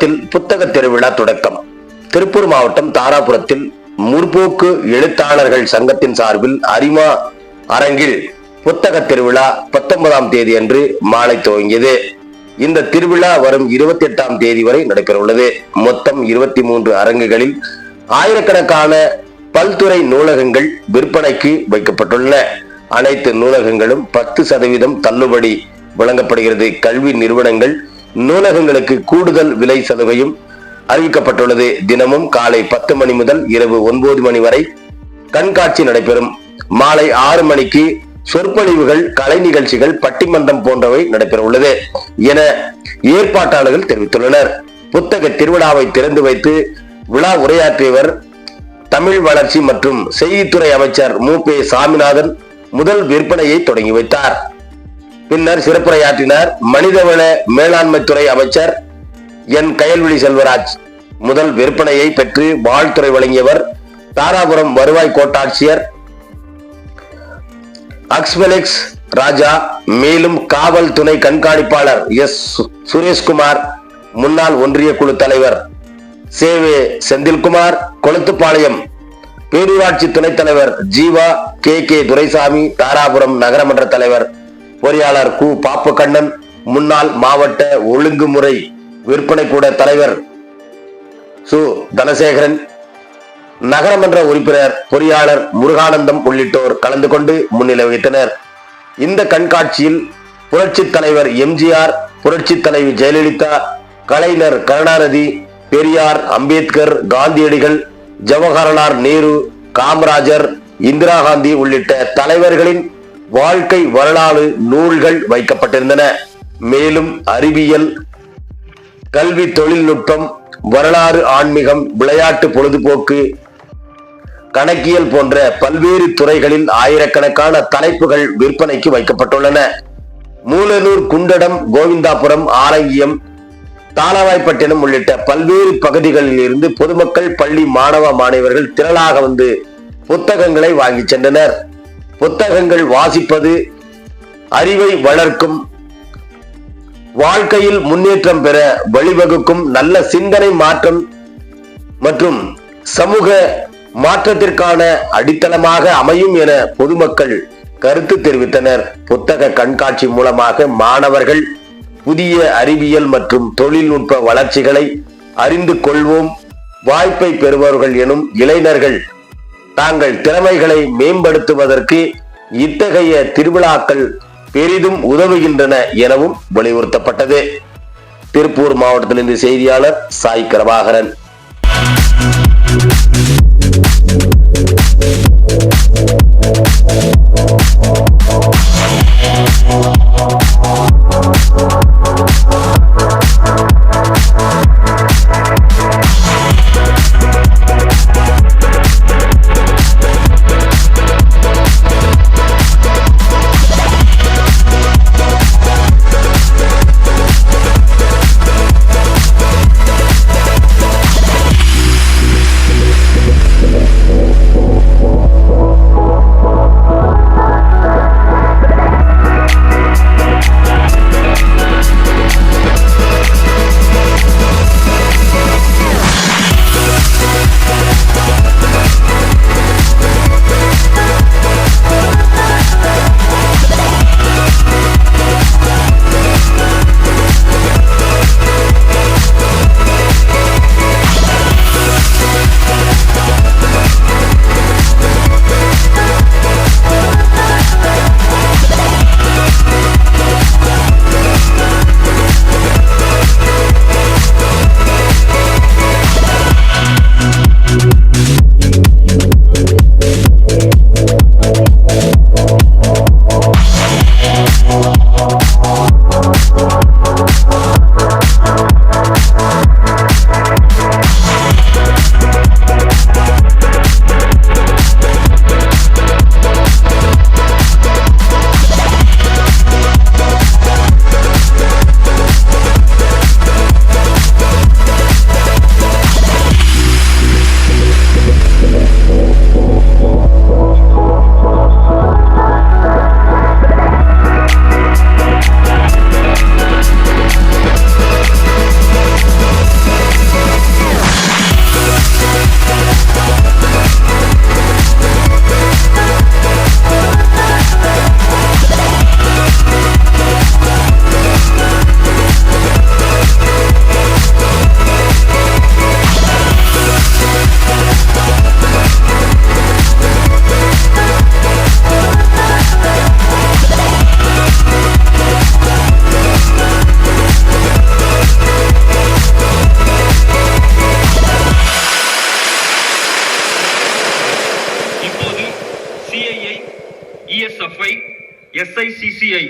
தாராபுரத்தில் புத்தக திருவிழா தொடக்கம். திருப்பூர் மாவட்டம் தாராபுரத்தில் முற்போக்கு எழுத்தாளர்கள் சங்கத்தின் சார்பில் அரிமா அரங்கில் புத்தக திருவிழா பத்தொன்பதாம் தேதி அன்று மாலை துவங்கியது. இந்த திருவிழா வரும் இருபத்தி எட்டாம் தேதி வரை நடைபெற உள்ளது மொத்தம் இருபத்தி மூன்று அரங்குகளில் ஆயிரக்கணக்கான பல்துறை நூலகங்கள் விற்பனைக்கு வைக்கப்பட்டுள்ளன. அனைத்து நூலகங்களும் பத்து சதவீதம் தள்ளுபடி வழங்கப்படுகிறது. கல்வி நிறுவனங்கள் நூலகங்களுக்கு கூடுதல் விலை சலுகையும் அறிவிக்கப்பட்டுள்ளது. தினமும் காலை பத்து மணி முதல் இரவு ஒன்பது மணி வரை கண்காட்சி நடைபெறும். மாலை ஆறு மணிக்கு சொற்பொழிவுகள் கலை நிகழ்ச்சிகள் பட்டிமன்றம் போன்றவை நடைபெற உள்ளது என ஏற்பாட்டாளர்கள் தெரிவித்துள்ளனர். புத்தக திருவிழாவை திறந்து வைத்து விழா உரையாற்றியவர் தமிழ் வளர்ச்சி மற்றும் செய்தித்துறை அமைச்சர் மு. பே. சாமிநாதன் முதல் விற்பனையை தொடங்கி வைத்தார். பின்னர் சிறப்புரையாற்றினார் மனிதவள மேலாண்மை துறை அமைச்சர் என் கயல்விழி செல்வராஜ். முதல் விற்பனையை பெற்று வாழ்த்துறை வழங்கியவர் தாராபுரம் வருவாய் கோட்டாட்சியர் அக்ஸ்மெலிக்ஸ் ராஜா. மேலும் காவல் துணை கண்காணிப்பாளர் எஸ் சு- சுரேஷ்குமார் முன்னாள் ஒன்றிய குழு தலைவர் சேவே செந்தில்குமார் கொளுத்துப்பாளையம் பேரூராட்சி துணைத் தலைவர் ஜீவா கே. கே. துரைசாமி தாராபுரம் நகரமன்ற தலைவர் பொறியாளர் கு. பாப்பகண்ணன் முன்னாள் மாவட்ட ஒழுங்குமுறை விற்பனை கூட தலைவர் சு. தனசேகரன் நகரமன்ற உறுப்பினர் பொறியாளர் முருகானந்தம் உள்ளிட்டோர் கலந்து கொண்டு முன்னிலை வகித்தனர். இந்த கண்காட்சியில் புரட்சி தலைவர் எம்ஜிஆர் புரட்சி தலைவி ஜெயலலிதா கலைஞர் கருணாநிதி பெரியார் அம்பேத்கர் காந்தியடிகள் ஜவஹர்லால் நேரு காமராஜர் இந்திரா காந்தி உள்ளிட்ட தலைவர்களின் வாழ்க்கை வரலாறு நூல்கள் வைக்கப்பட்டிருந்தன. மேலும் அறிவியல் கல்வி தொழில்நுட்பம் வரலாறு ஆன்மீகம் விளையாட்டு பொழுதுபோக்கு கணக்கியல் போன்ற பல்வேறு துறைகளில் ஆயிரக்கணக்கான தலைப்புகள் விற்பனைக்கு வைக்கப்பட்டுள்ளன. மூலனூர் குண்டடம் கோவிந்தாபுரம் ஆரங்கியம் தாளவாய்ப்பட்டினம் உள்ளிட்ட பல்வேறு பகுதிகளில் இருந்து பொதுமக்கள் பள்ளி மாணவ மாணவர்கள் திரளாக வந்து புத்தகங்களை வாங்கி சென்றனர். புத்தகங்கள் வாசிப்பது அறிவை வளர்க்கும் வாழ்க்கையில் முன்னேற்றம் பெற வழிவகுக்கும் நல்ல சிந்தனை மாற்றம் மற்றும் சமூக மாற்றத்திற்கான அடித்தளமாக அமையும் என பொதுமக்கள் கருத்து தெரிவித்தனர். புத்தக கண்காட்சி மூலமாக மாணவர்கள் புதிய அறிவியல் மற்றும் தொழில்நுட்ப வளர்ச்சிகளை அறிந்து கொள்வோம். வாய்ப்பை பெறுபவர்கள் எனும் இளைஞர்கள் தாங்கள் திறமைகளை மேம்படுத்துவதற்கு இத்தகைய திருவிழாக்கள் பெரிதும் உதவுகின்றன எனவும் வலியுறுத்தப்பட்டது. திருப்பூர் மாவட்டத்திலிருந்து செய்தியாளர் சாய் பிரபாகரன். பிஎஸ்எஃப்ஐ எஸ்ஐசிசிஐ